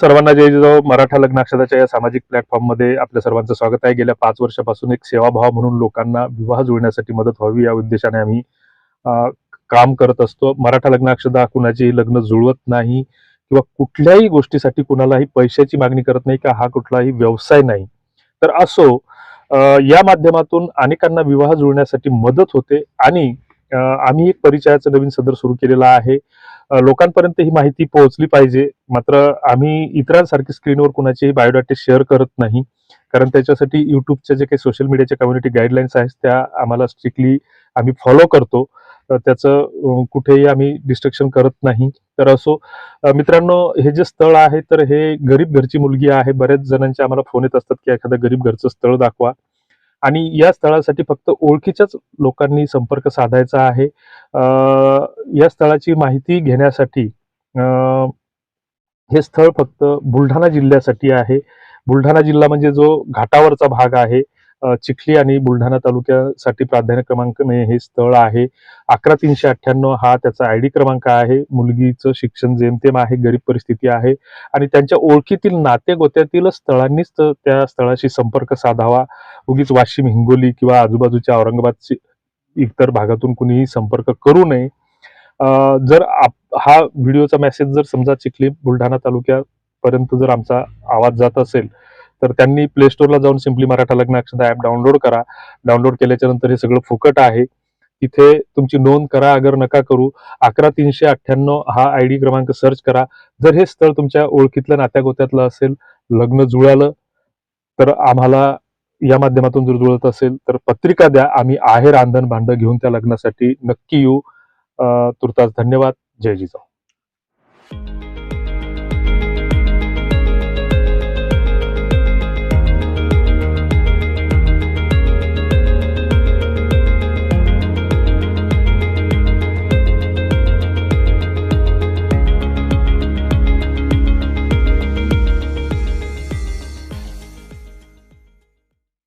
सर्वांना जय जिजाऊ मराठा लग्नाक्षताच्या या सामाजिक प्लॅटफॉर्ममध्ये आपल्या सर्वांचं स्वागत आहे. गेल्या पाच वर्षापासून एक सेवाभाव म्हणून लोकांना विवाह जुळण्यासाठी मदत व्हावी या उद्देशाने आम्ही काम करत असतो. मराठा लग्नाक्षता कुणाचेही लग्न जुळवत नाही किंवा कुठल्याही गोष्टीसाठी कुणालाही पैशाची मागणी करत नाही का हा कुठलाही व्यवसाय नाही. तर असो या माध्यमातून अनेकांना विवाह जुळण्यासाठी मदत होते आणि आम्ही एक परिचयाचं नवीन सदर सुरू केलेला आहे. लोकांपर्यंत ही माहिती पोहोचली पाहिजे. मात्र आम्ही इतरांसारखी स्क्रीनवर कुणाचीही बायोडाटे शेअर करत नाही. कारण त्याच्यासाठी युट्यूबच्या जे काही सोशल मीडियाच्या कम्युनिटी गाईडलाईन्स आहेत त्या आम्हाला स्ट्रिक्टली आम्ही फॉलो करतो. त्याचं कुठेही आम्ही डिस्ट्रक्शन करत नाही. तर असो मित्रांनो हे जे स्थळ आहे तर हे गरीब घरची मुलगी आहे. बऱ्याच जणांचे आम्हाला फोन येत असतात की एखादं गरीब घरचं स्थळ दाखवा. आणि या स्थळासाठी फक्त ओळखीच्याच लोकांनी संपर्क साधायचा आहे. या स्थळाची माहिती घेण्यासाठी हे स्थळ फक्त बुलढाणा जिल्ह्यासाठी आहे. बुलढाणा जिल्हा म्हणजे जो घाटावरचा भाग आहे. चिखली आणि बुलढाणा तालुक्यासाठी प्राधान्य क्रमांकने हे स्थळ आहे. अकरा तीनशे अठ्ठ्याण्णव हा त्याचा आय डी क्रमांक आहे. मुलगीचं शिक्षण जेमतेम आहे गरीब परिस्थिती आहे. आणि त्यांच्या ओळखीतील नाते गोत्यातील स्थळांनीच त्या स्थळाशी संपर्क साधावा. उगीच वाशिम हिंगोली किंवा आजूबाजूच्या औरंगाबादची इतर भागातून कुणीही संपर्क करू नये. जर आप- हा व्हिडिओचा मेसेज जर समजा चिखली बुलढाणा तालुक्यापर्यंत जर आमचा आवाज जात असेल तर त्यांनी प्ले स्टोअरला जाऊन simply Maratha Lagna Akshata app download करा. डाउनलोड केल्याच्यानंतर हे सगळं फुकट आहे. तिथे तुमची नोंद करा अगर नका करू. अकरा तीनशे अठ्ठ्याण्णव हा आय डी क्रमांक सर्च करा. जर हे स्थळ तुमच्या ओळखीतलं नात्यागोत्यातलं असेल लग्न जुळालं तर आम्हाला या माध्यमातून जर जुळत असेल तर पत्रिका द्या. आम्ही आहे रांधण भांड घेऊन त्या लग्नासाठी नक्की येऊ. तुर्तास धन्यवाद. जय जिजाऊ.